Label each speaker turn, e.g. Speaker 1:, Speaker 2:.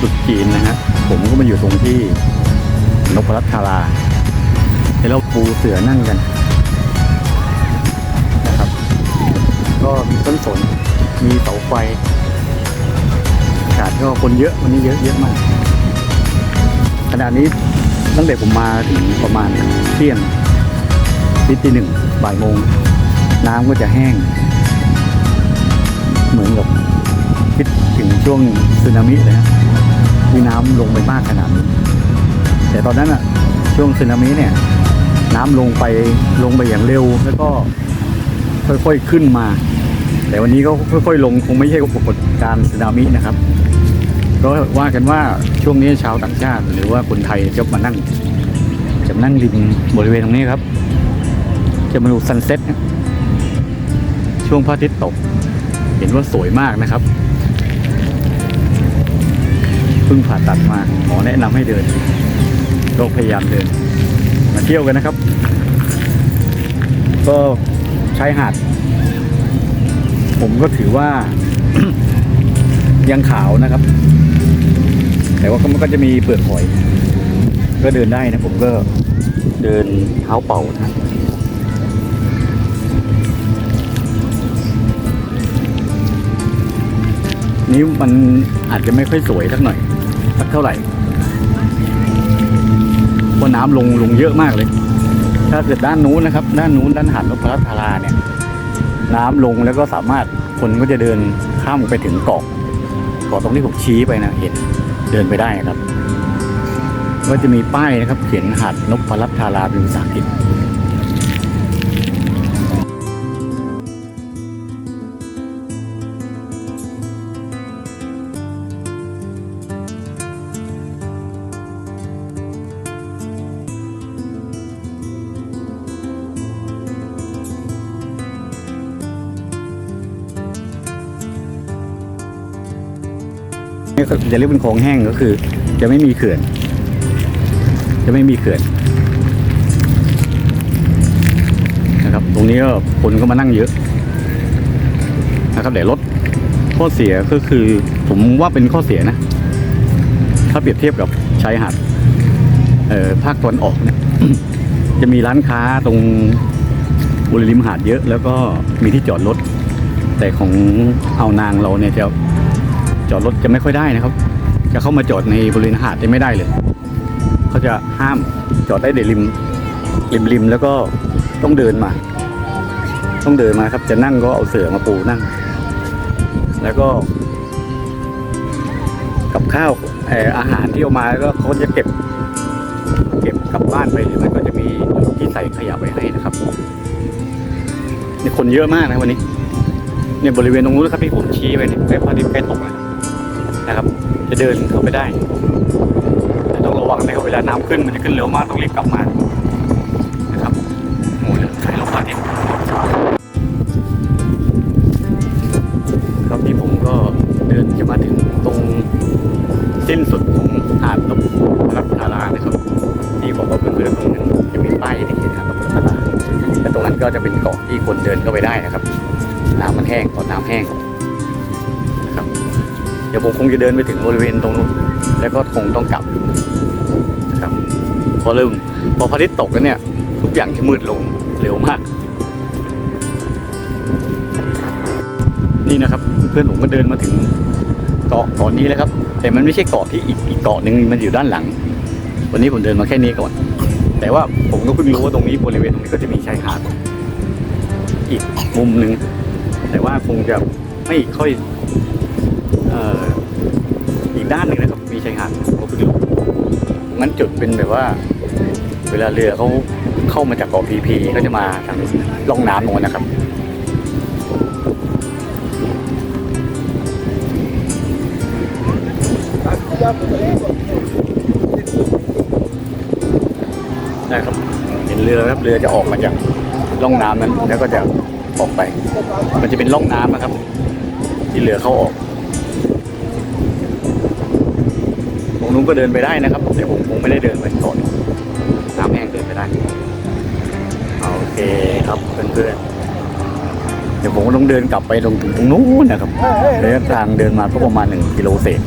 Speaker 1: เป็นตุกจีนนะฮะ ผมก็มาอยู่ตรงที่นพรัตน์คาราให้เราปูเสือนั่งกันนะครับ ก็มีต้นสน มีเสาไฟอากาศก็คนเยอะวันนี้เยอะเยอะมาก ขณะนี้ตั้งแต่ผมมาถึงประมาณเที่ยงตีตีหนึ่งบ่ายโมง น้ำก็จะแห้ง เหมือนกับคิดถึงช่วงสึนามิเลยนะ ที่น้ำลงไปมากขนาดนี้ แต่ตอนนั้นอะช่วงสึนามิเนี่ย น้ำลงไปลงไปอย่างเร็ว แล้วก็ค่อยๆขึ้นมา แต่วันนี้ก็ค่อยๆลงคงไม่ใช่ปรากฏการณ์สึนามินะครับก็ว่ากันว่าช่วงนี้ชาวต่างชาติ หรือว่าคนไทยจะมานั่งจะนั่งริมบริเวณตรงนี้ครับ จะมาดูซันเซ็ตช่วงพระอาทิตย์ตก เห็นว่าสวยมากนะครับ เพิ่งผ่าตัดมาหมอแนะนำให้เดินก็พยายามเดิน มาเที่ยวกันนะครับ ก็ชายหาด ผมก็ถือว่า ยังขาวนะครับ แต่ว่ามันก็จะมีเปลือกหอย ก็เดินได้นะผมก็เดินเท้าเป่านะ นี่มันอาจจะไม่ค่อยสวยสักหน่อย สักเท่าไหร่เพราะน้ำลงลงเยอะมากเลย ถ้าเกิดด้านนู้นนะครับ ด้านนู้นด้านหาดนพรัตน์ธาราเนี่ย น้ำลงแล้วก็สามารถคนก็จะเดินข้ามไปถึงเกาะเกาะตรงที่ผมชี้ไปนะเห็นเดินไปได้ครับ ก็จะมีป้ายนะครับ เขียนหาดนพรัตธาราเป็นภาษาอังกฤษ นี่จะเรียกเป็นคลองแห้งก็คือ จะไม่มีเขื่อน จะไม่มีเขื่อนนะครับ ตรงนี้ก็คนก็มานั่งเยอะนะครับแต่รถข้อเสียก็คือ ผมว่าเป็นข้อเสียนะ ถ้าเปรียบเทียบกับชายหาดเอ่อภาคตะวันออกเนี่ยจะมีร้านค้าตรงบริเวณริมหาดเยอะ แล้วก็มีที่จอดรถ แต่ของเอานางเราเนี่ยจะ จอดรถจะไม่ค่อยได้นะครับ จะเข้ามาจอดในบริเวณหาดจะไม่ได้เลย เขาจะห้ามจอดได้เดริมริมริมแล้วก็ต้องเดินมา ต้องเดินมาครับ จะนั่งก็เอาเสื่อมาปูนั่ง แล้วก็ กับข้าวเอ่อาหารที่เอามาก็เขาจะเก็บ เก็บกลับบ้านไปหรือมันก็จะมีที่ใส่ขยะไว้ให้นะครับนี่คนเยอะมากนะวันนี้เนี่ยบริเวณตรงนู้นครับที่ผมชี้ไปเนี่ยใกล้พอาทิตย์ใกล้ตกแล้ว นะครับ จะเดินเข้าไปได้ แต่ต้องระวังนะครับเวลาน้ำขึ้นมันจะขึ้นเร็วมากต้องรีบกลับมานะครับโอ้ยใช้ลมพระอาทิตย์ครับที่ผมก็เดินจะมาถึงตรงสิ้นสุดของหาดนพรัตนารานะครับ ที่บอกว่าเพื่อนๆตรงนั้นจะมีป้ายที่เขียนหาดนพรัตนาราแต่ตรงนั้นก็จะเป็นเกาะที่คนเดินเข้าไปได้นะครับน้ำมันแห้งก่อนน้ำแห้ง ดี๋ยวผมคงจะเดินไปถึงบริเวณตรงนู้นแล้วก็คงต้องกลับนะครับพอเริ่มพอพระอาทิตย์ตกแล้วเนี่ย ทุกอย่างจะมืดลงเร็วมาก นี่นะครับ เพื่อนผมก็เดินมาถึงเกาะเกาะนี้แล้วครับ แต่มันไม่ใช่เกาะที่อีกอีกเกาะหนึ่งมันอยู่ด้านหลัง วันนี้ผมเดินมาแค่นี้ก่อน แต่ว่าผมก็เพิ่งรู้ว่าตรงนี้บริเวณตรงนี้ก็จะมีชายหาดอีกมุมหนึ่งแต่ว่าคงจะไม่ค่อย กด้านหนึ่งนะครับ มีชายหาดผมเพิ่งรู้งั้นจุดเป็นแบบว่า เวลาเรือเขาเข้ามาจากเกาะพีพีเขาจะมาทางล่องน้ำโน้นนะครับนะครับเห็นเรือครับเรือจะออกมาจากร่องน้ำนั้นแล้วก็จะออกไป มันจะเป็นร่องน้ำนะครับ ที่เรือเข้าออก ก็เดินไปได้นะครับแต่ผมคงไม่ได้เดินไปก่อนน้ำแห้งเดินไปได้โอเคครับเพื่อนๆเดี๋ยวผมก็ต้องเดินกลับไปตรงถึงตรงนู้นนะครับระยะทางเดินมาก็ประมาณหนึ่งกิโลเศษ